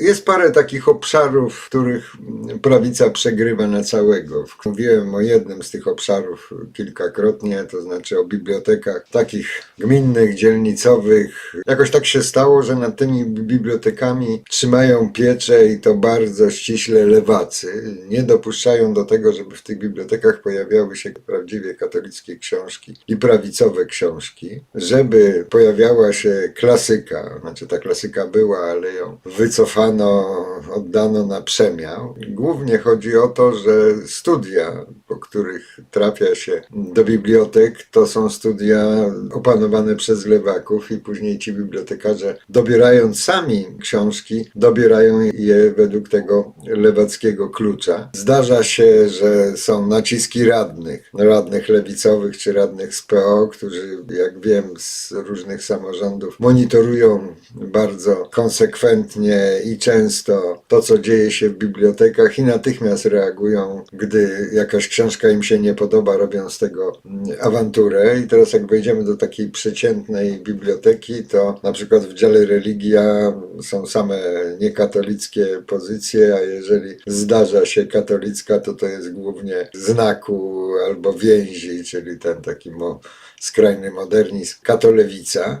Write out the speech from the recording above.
Jest parę takich obszarów, w których prawica przegrywa na całego. Mówiłem o jednym z tych obszarów kilkakrotnie, to znaczy o bibliotekach takich gminnych, dzielnicowych. Jakoś tak się stało, że nad tymi bibliotekami trzymają pieczę i to bardzo ściśle lewacy. Nie dopuszczają do tego, żeby w tych bibliotekach pojawiały się prawdziwie katolickie książki i prawicowe książki, żeby pojawiała się klasyka, znaczy ta klasyka była, ale ją wycofano, oddano na przemiał. Głównie chodzi o to, że studia, których trafia się do bibliotek, to są studia opanowane przez lewaków i później ci bibliotekarze, dobierając sami książki, dobierają je według tego lewackiego klucza. Zdarza się, że są naciski radnych, radnych lewicowych czy radnych z PO, którzy, jak wiem, z różnych samorządów monitorują bardzo konsekwentnie i często to, co dzieje się w bibliotekach i natychmiast reagują, gdy jakaś książka im się nie podoba, robią z tego mm, awanturę. I teraz jak wejdziemy do takiej przeciętnej biblioteki, to na przykład w dziale religia są same niekatolickie pozycje, a jeżeli zdarza się katolicka, to to jest głównie znaku albo więzi, czyli ten taki mo, skrajny modernizm, katolewica.